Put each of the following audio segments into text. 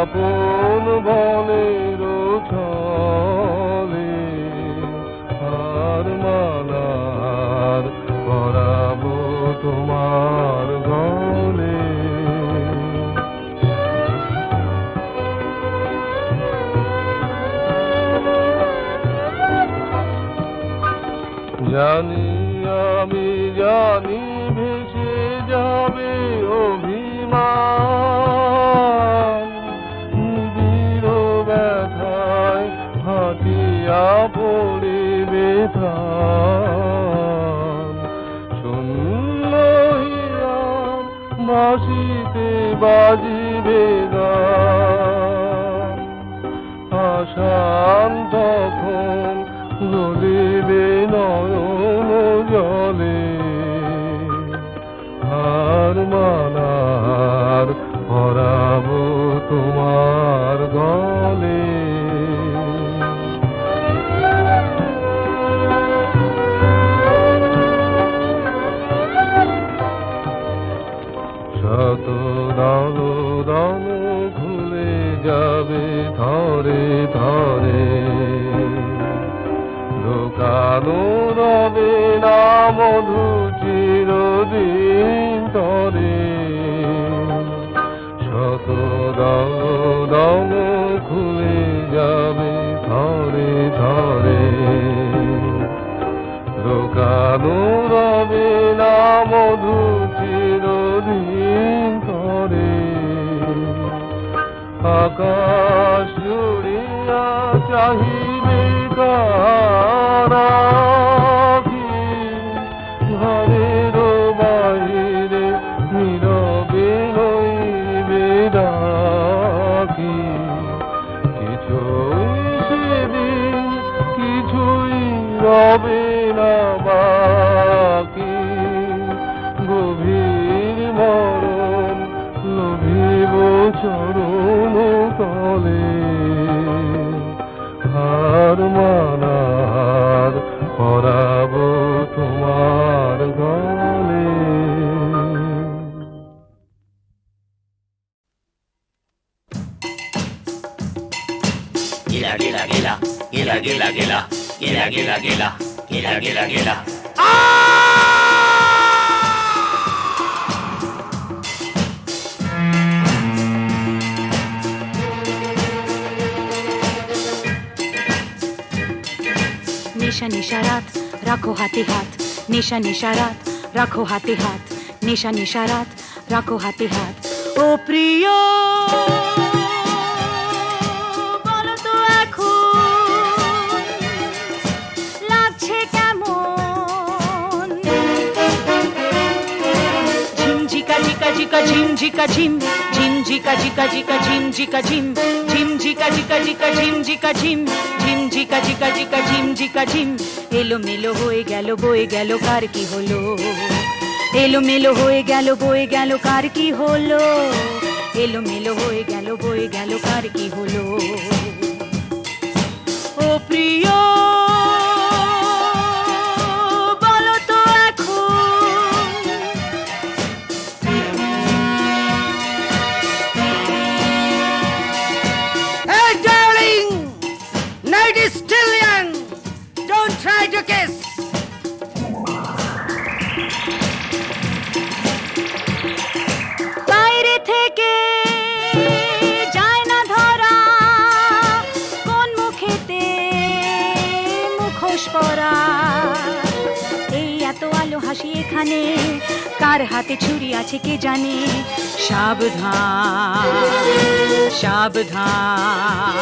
আপন বলের ছলে হার মানার ভরাবো তোমার গলে। জানি আমি জানি ভেসে যাবে অভিমান। প্রাণ শূন্য বাসিতে বাজিবে গান আশান তখন গলিবে নয়ন জলে। হার মানার যাবে ধরে ধরে। দোকানো রবে না মধু চিরদিন তরে শত দল ঘুরে যাবে ধরে ধরে। দোকানো আকাশ জুড়িয়া চাহিবে কারাকি गेला गेला गेला. गेला गेला गेला. गेला गेला गेला. गेला गेला गेला. निशा निशारात राखो हाती हात. निशा निशारात राखो हाती हात. निशा निशारात राखो हाती हात. ओ प्रिया! ঝিকা ঝিকা ঝিমঝিকা ঝিম ঝিমঝিকা ঝিকা ঝিকা ঝিমঝিকা ঝিম ঝিমঝিকা ঝিকা ঝিকা ঝিমঝিকা ঝিম ঝিমঝিকা ঝিকা ঝিকা ঝিমঝিকা ঝিম এলো মেলো হয়ে গেল, বয়ে গেল, কার কি হলো? এলো মেলো হয়ে গেল, বয়ে গেল, কার কি হলো? এলো মেলো হয়ে গেল, বয়ে গেল, কার কি হলো? ও প্রিয় হাসি এখানে? কার হাতে ছুরি আছে কে জানে? সাবধান সাবধান।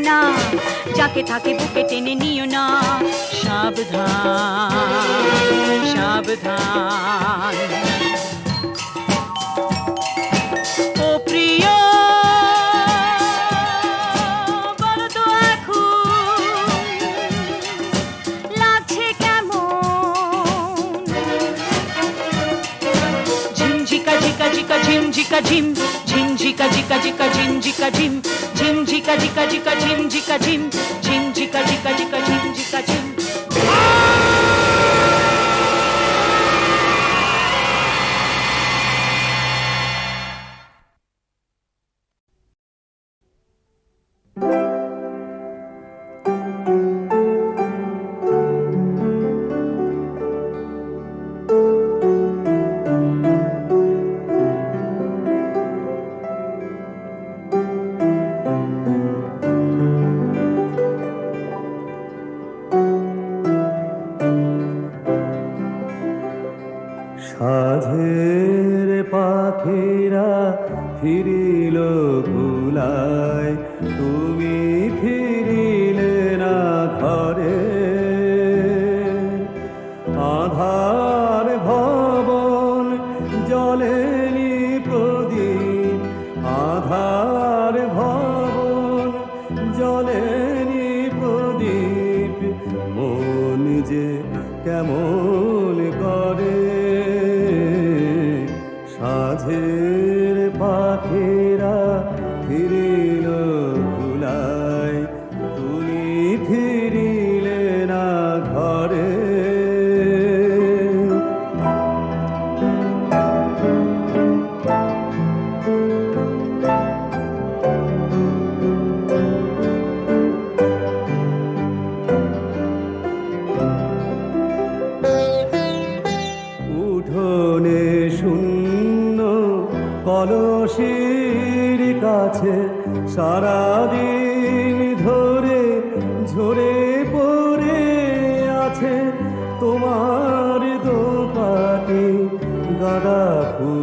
না। যাকে থাকে বুকে টেনে নিও না। সাবধান সাবধান। jim jika jim jim jika jika jika jim jika jim jim jika jika jika jim jika jim jim jika jika jika jim jika jim. সারাদিন ধরে ঝরে পড়ে আছে তোমার দোপাটি গাঁদা ফুল।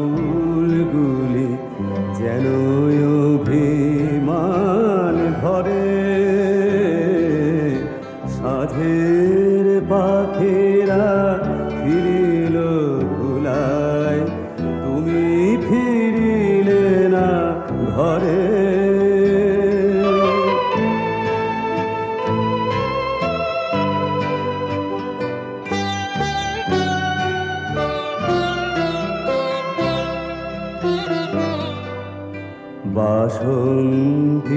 বাসন্তীরাম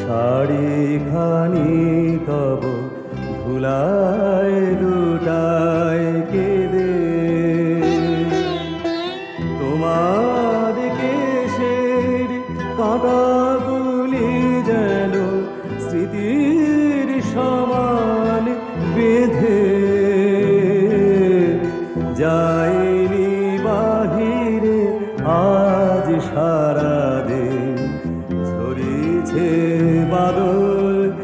সা Sadul,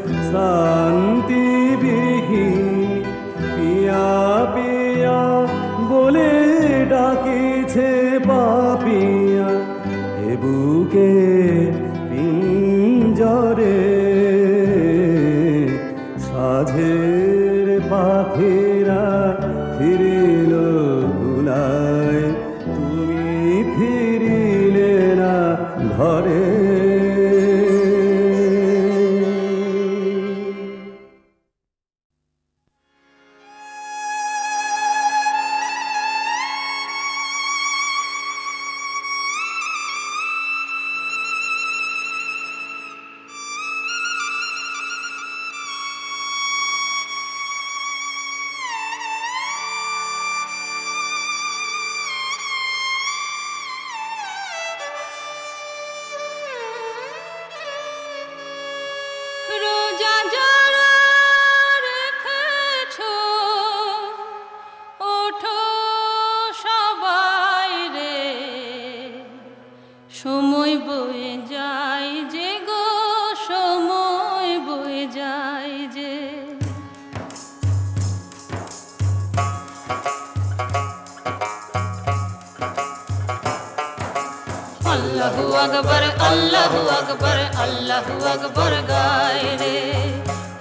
আকবার আল্লাহু আকবর আল্লাহু আকবর গায় রে।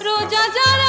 রোজা যারা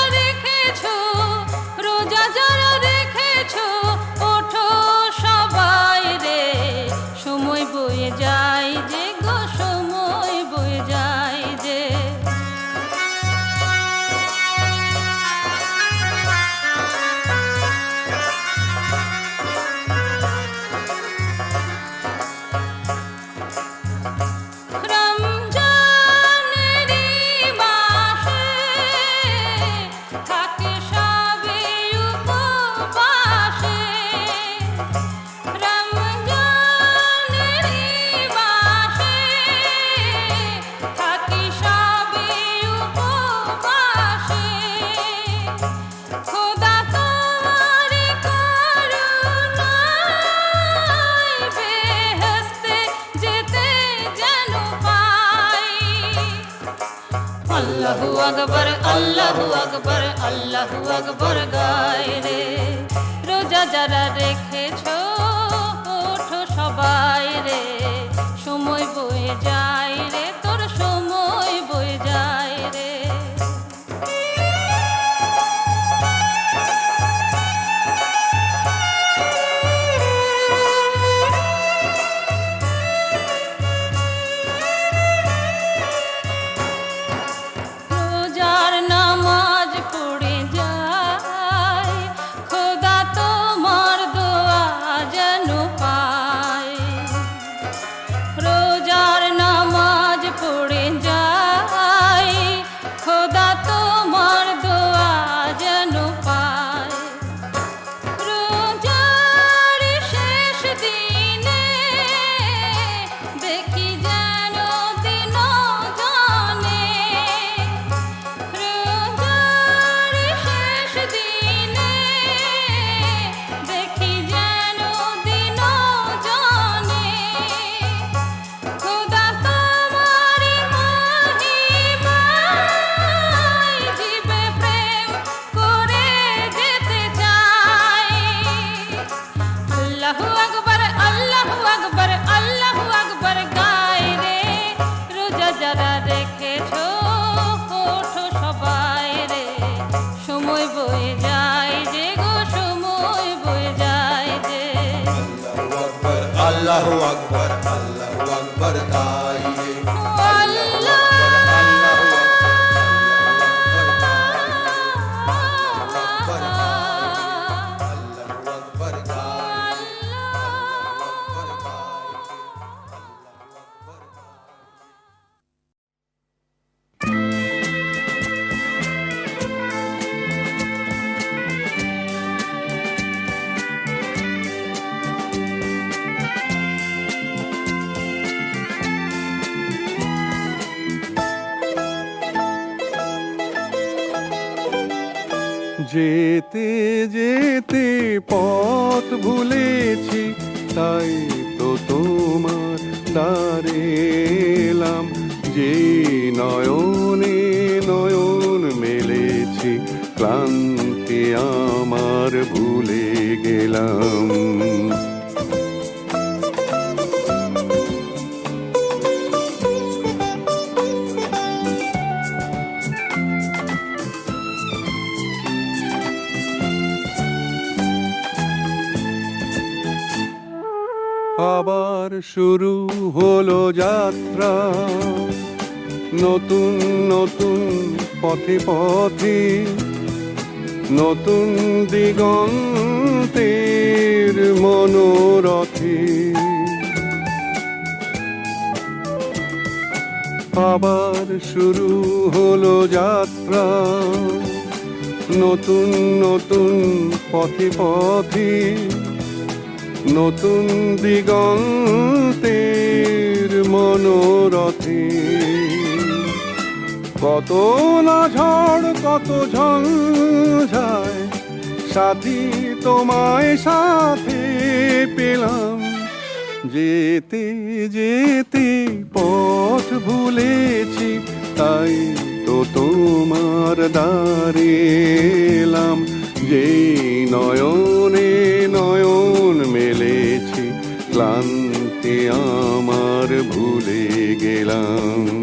আল্লাহু আকবর আল্লাহু আকবর আল্লাহু আকবর গায় রোজা যারা রেখেছ, ওঠো সবাই রে। সময় বয়ে যায় রে। ক্লান্তি আমার ভুলে গেলাম। আবার শুরু হলো যাত্রা। নতুন নতুন পথে পথে নতুন দিগন্তের মনোরথে। আবার শুরু হলো যাত্রা নতুন নতুন পথে পথে নতুন দিগন্তের মনোরথে। কত না ঝড়, কত ঝঞ্ঝায়। সাথী তোমায় সাথে পেলাম। যেতে যেতে পথ ভুলেছি, তাই তো তোমার দ্বারে এলাম। যে নয়নে নয়ন মেলেছি, ক্লান্তি আমার ভুলে গেলাম।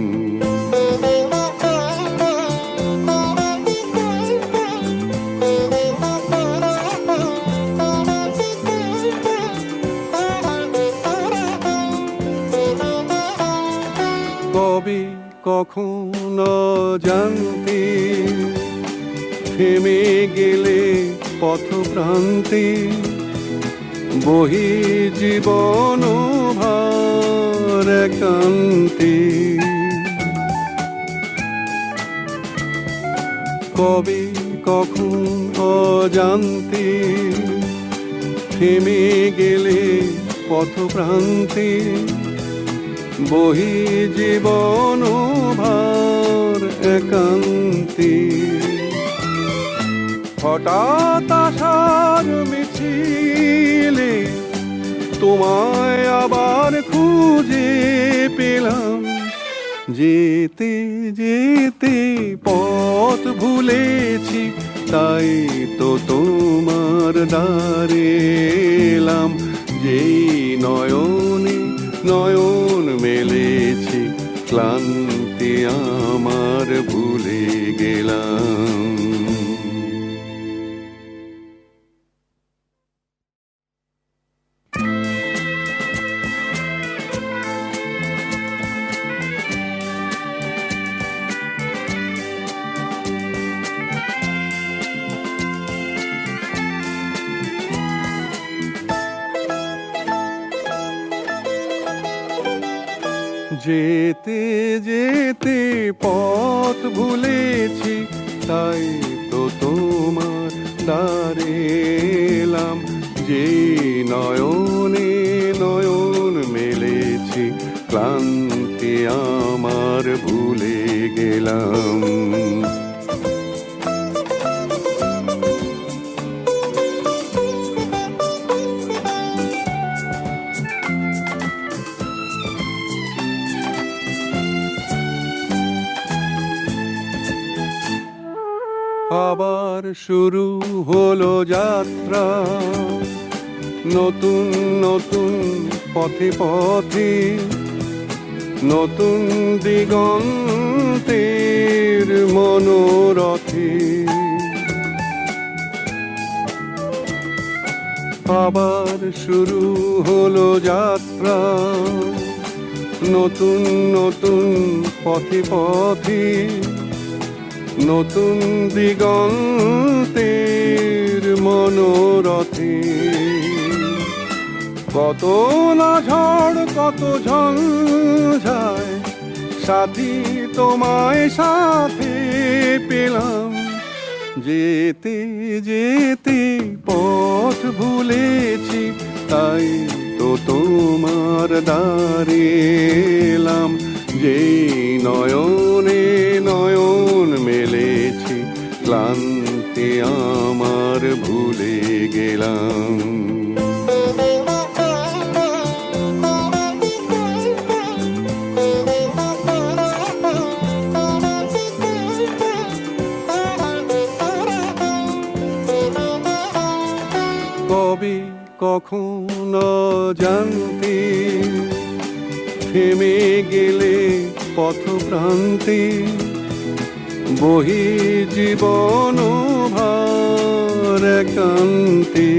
কখন জানতে? থেমে গেলে পথ প্রান্তে বহি জীবন ভার কবে কখন অজান্তে? থেমে গেলে পথ প্রান্তে বহি জীবন ভার একান্তে। হঠাৎ আসার মিছিলে তোমায় আবার খুঁজে পেলাম। যেতে যেতে পথ ভুলেছি, তাই তো তোমার দ্বারে এলাম। যেই নয়নে নয়ন ক্লান্তি আমার ভুলে গেলাম। যেতে যেতে পথ ভুলেছি, তাই তো তোমার দ্বারে এলাম। যে নয়নে নয়ন মেলেছি, ক্লান্তি আমার ভুলে গেলাম। আবার শুরু হলো যাত্রা। নতুন নতুন পথে পথে, নতুন দিগন্তের মনোরথে। আবার শুরু হলো যাত্রা। নতুন নতুন পথে পথে নতুন দিগন্তের মনোরথে। কত না ঝড়, কত ঝঞ্ঝায় সাথী তোমায় সাথে পেলাম। যেতে যেতে পথ ভুলেছি, তাই তো তোমার দ্বারে এলাম। যেই নয়নে নয়ন মেলেছি ক্লান্তি আমার ভুলে গেলাম। কবে কখন জানতে থেমে গেলে পথ প্রান্তে বহি জীবন ভার একান্তে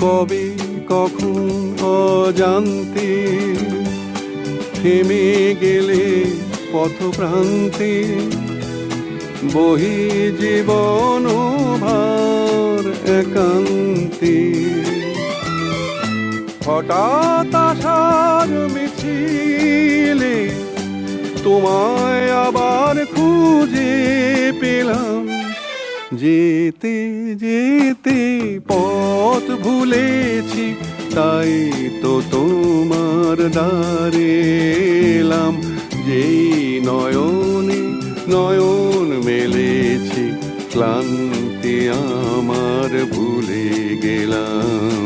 কবে, কখন অজান্তে, থেমে গেলে পথ প্রান্তে বহি জীবন ভার একান্তে হঠাৎ আসার মিছিলে তোমায় আবার খুঁজে পেলাম। যেতে যেতে পথ ভুলেছি, তাই তো তোমার দ্বারে এলাম। যেই নয়নে নয়ন মেলেছি, ক্লান্তি আমার ভুলে গেলাম।